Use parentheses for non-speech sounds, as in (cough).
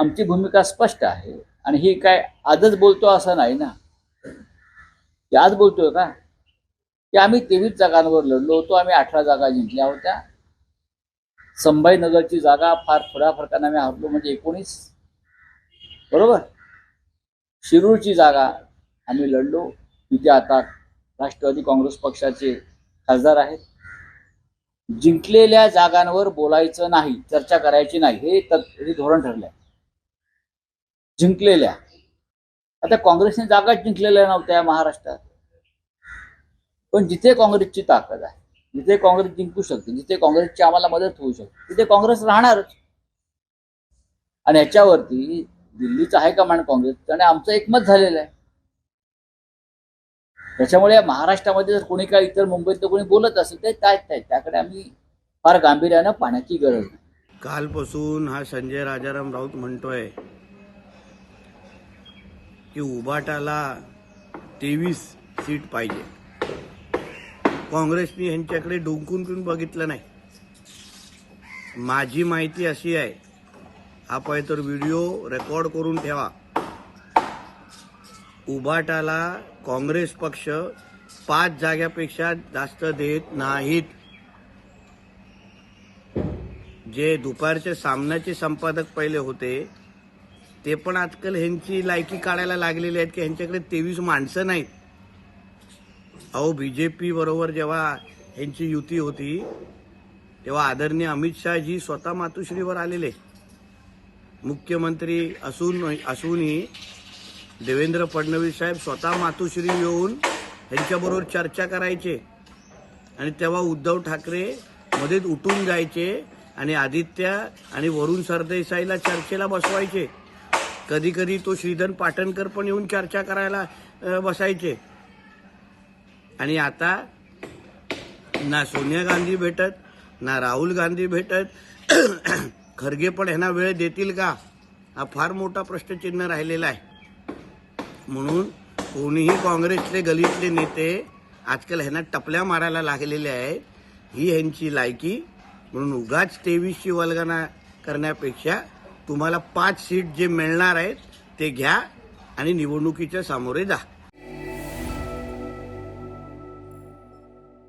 आमची भूमिका स्पष्ट आहे. आणि ही काय आजच बोलतो असं नाही ना. की आज बोलतोय का? की आम्ही तेवीस जागांवर लढलो होतो आम्ही अठरा जागा जिंकल्या होत्या. संभाजीनगरची जागा फार थोड्या फरकाने आम्ही हरलो म्हणजे एकोणीस. बरोबर? शिरूरची जागा आम्ही लढलो. तिथे आता राष्ट्रवादी काँग्रेस पक्षाचे खासदार आहेत. जिंकलेल्या जागांवर बोलायचं नाही चर्चा करायची नाही हे तत्- हे धोरण ठरलंय. जिंकलेल्या. आता काँग्रेसने जागाच जिंकलेल्या नव्हत्या महाराष्ट्रात. पण जिथे काँग्रेसची ताकद आहे जिथे काँग्रेस जिंकू शकते जिथे काँग्रेसची आम्हाला मदत होऊ शकते तिथे काँग्रेस राहणारच. आणि याच्यावरती दिल्लीचं हायकमांड काँग्रेस? आणि आमचं एकमत झालेलं आहे. त्याच्यामुळे महाराष्ट्रामध्ये जर कोणी काय इतर मुंबईत कोणी बोलत असेल ते काय त्याकडे आम्ही फार गांभीर्यानं पाण्याची गरज नाही. कालपासून हा संजय राजाराम राऊत म्हणतोय की उबाटाला तेवीस सीट पाहिजे. काँग्रेसने यांच्याकडे डोंकून करून बघितलं नाही. माझी माहिती अशी आहे हा पाहिजे तर व्हिडिओ रेकॉर्ड करून ठेवा. उबाटाला काँग्रेस पक्ष पाच जाग्यापेक्षा जास्त देत नाहीत. जे दुपारचे सामन्याचे संपादक पहिले होते ते पण आजकाल ह्यांची लायकी काढायला लागलेली आहेत की ह्यांच्याकडे तेवीस माणसं नाहीत. अहो बी जे बरोबर जेव्हा ह्यांची युती होती तेव्हा आदरणीय अमित शहाजी स्वतः मातोश्रीवर आलेले. मुख्यमंत्री असून असूनही देवेंद्र फडणवीस साहेब स्वतः मातोश्री येऊन ह्यांच्याबरोबर चर्चा करायचे. आणि तेव्हा उद्धव ठाकरे मध्येच उठून जायचे आणि आदित्य आणि वरुण सरदेसाईला चर्चेला बसवायचे. कधी कधी तो श्रीधर पाटणकर पण येऊन चर्चा करायला बसायचे. आणि आता ना सोनिया गांधी भेटत ना राहुल गांधी भेटत. (clears throat) खरगे पण ह्यांना वेळ देतील का? हा फार मोठा प्रश्नचिन्ह राहिलेला आहे. म्हणून कोणीही काँग्रेसचे गलीतले नेते आजकाल ह्यांना टपल्या मारायला लागलेले आहेत ही ह्यांची लायकी. म्हणून उगाच तेवीसची वल्गना करण्यापेक्षा तुम्हाला पाच सीट जे मिळणार आहेत ते घ्या आणि निवडणुकीच्या सामोरे जा.